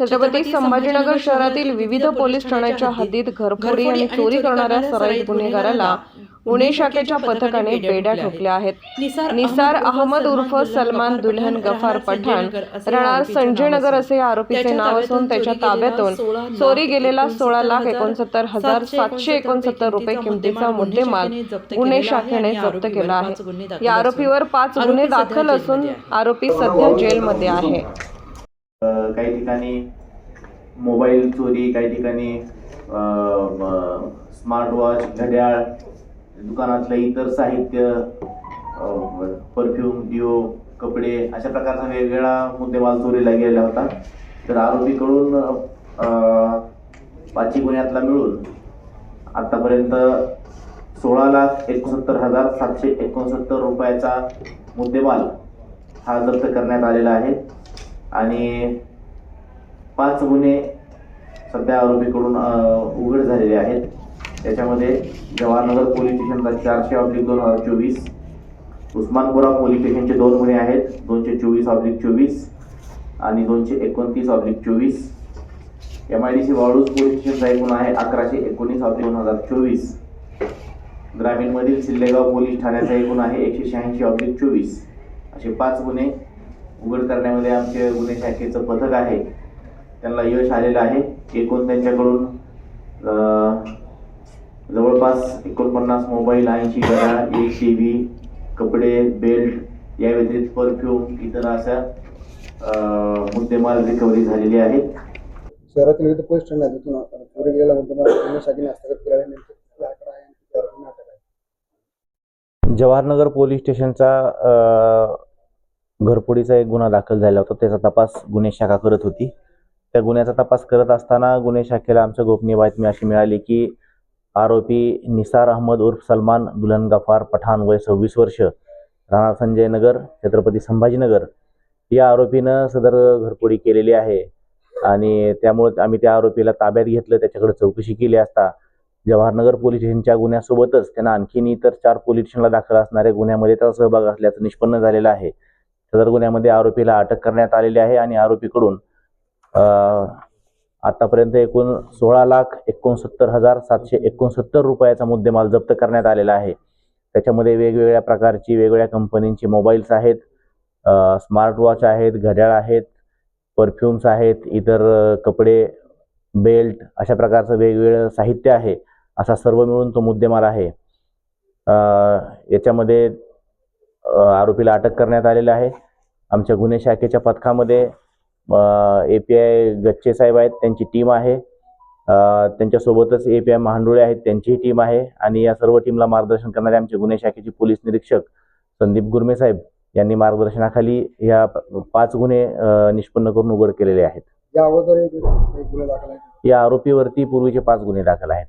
छत्रपती संभाजीनगर शहरातील विविध पोलीस ठाण्याच्या हद्दीत घरफोडी आणि चोरी करणाऱ्या सराईत गुन्हेगाराला पुणे शाखेच्या पथकाने बेड्या ठोकल्या आहेत. निसार अहमद उर्फ सलमान दुल्हन गफार पठाण राहणार संजय नगर असे या आरोपीचे नाव असून त्याच्या ताब्यातून चोरी गेलेला सोळा लाख एकोणसत्तर हजार सातशे एकोणसत्तर रुपये किमतीचा मुद्देमाल गुन्हे शाखेने जप्त केला आहे. या आरोपीवर पाच गुन्हे दाखल असून आरोपी सध्या जेलमध्ये आहे. काही ठिकाणी मोबाईल चोरी काही ठिकाणी स्मार्ट वॉच घड्याळ दुकानातलं इतर साहित्य परफ्यूम डिओ कपडे अशा प्रकारचा वेगवेगळा मुद्देमाल चोरीला गेला होता. तर आरोपीकडून पाचवी गुन्ह्यातला मिळून आतापर्यंत सोळा लाख एकोणसत्तर हजार सातशे एकोणसत्तर रुपयाचा मुद्देमाल हा जप्त करण्यात आलेला आहे. आणि पाच गुन्हे सध्या आरोपीकडून उघड झालेले आहेत. त्याच्यामध्ये जवाहरनगर पोलीस स्टेशनचा चारशे ऑब्लिक दोन हजार चोवीस उस्मानपुरा पोलीस स्टेशनचे दोन गुन्हे आहेत दोनशे चोवीस ऑब्लिक चोवीस आणि दोनशे एकोणतीस ऑब्लिक चोवीस. M I D C Waluj police स्टेशनचा एक गुन्हा आहे अकराशे एकोणीस ऑब्लिक दोन हजार चोवीस. ग्रामीणमधील सिल्लेगाव पोलीस ठाण्याचा एक गुन्हा आहे एकशे शहाऐंशी ऑब्लिक चोवीस. असे पाच गुन्हे उघड करण्यामध्ये आमचे गुन्हे शाखेचं पथक आहे. त्यांना यश आलेलं आहे. एकूण त्यांच्याकडून जवळपास एकोणपन्नास मोबाईल ऐंशी घड्याळ एक टी व्ही कपडे बेल्ट या व्यतिरिक्त परफ्यूम इतर अशा मुद्देमाल रिकव्हरी झालेली आहे शहरातील विविध पोलीस ठाण्यात तिथून चोरी गेलेला मुद्देमाल गुन्हे शाखेने हस्तगत केला आहे. जवाहरनगर पोलीस स्टेशनचा घरपोडीचा घरफोडीचा एक गुन्हा दाखल झाला होता. त्याचा तपास गुन्हे शाखा करत होती. त्या गुन्ह्याचा तपास करत असताना गुन्हे शाखेला आमच्या गोपनीय बातमी अशी मिळाली की आरोपी निसार अहमद उर्फ सलमान दुल्हन गफार पठाण वय सव्वीस वर्ष राणा संजय नगर छत्रपती संभाजीनगर. या आरोपीनं सदर घरफोडी केलेली आहे आणि त्यामुळे आम्ही त्या आरोपीला ताब्यात घेतलं त्याच्याकडे चौकशी केली असता जवाहरनगर पोलीस स्टेशनच्या गुन्ह्यासोबतच त्यांना आणखीन इतर चार पोलीस स्टेशनला दाखल असणाऱ्या गुन्ह्यामध्ये त्याचा सहभाग असल्याचं निष्पन्न झालेलं आहे. सदर गुन्ह्यामध्ये आरोपीला अटक करण्यात आलेली आहे आणि आरोपीकडून आतापर्यंत एकूण सोळा लाख एकोणसत्तर हजार सातशे एकोणसत्तर रुपयाचा मुद्देमाल जप्त करण्यात आलेला आहे. त्याच्यामध्ये वेगवेगळ्या प्रकारची वेगवेगळ्या कंपनींची मोबाईल्स आहेत स्मार्ट वॉच आहेत घड्याळ आहेत परफ्युम्स आहेत इतर कपडे बेल्ट अशा प्रकारचं वेगवेगळं साहित्य आहे असा सर्व मिळून तो मुद्देमाल आहे. याच्यामध्ये आरोपीला अटक करण्यात आलेलं आहे. आमच्या गुन्हे शाखेच्या पथकामध्ये ए पी आय गच्चे साहेब आहेत त्यांची टीम आहे. त्यांच्यासोबतच ए पी आय महांडोळे आहेत त्यांचीही टीम आहे. आणि या सर्व टीमला मार्गदर्शन करणारे आमचे गुन्हे शाखेचे पोलीस निरीक्षक संदीप गुरमे साहेब यांनी मार्गदर्शनाखाली ह्या पाच गुन्हे निष्पन्न करून उघड केलेले आहेत? या आरोपीवरती पूर्वीचे पाच गुन्हे दाखल आहेत.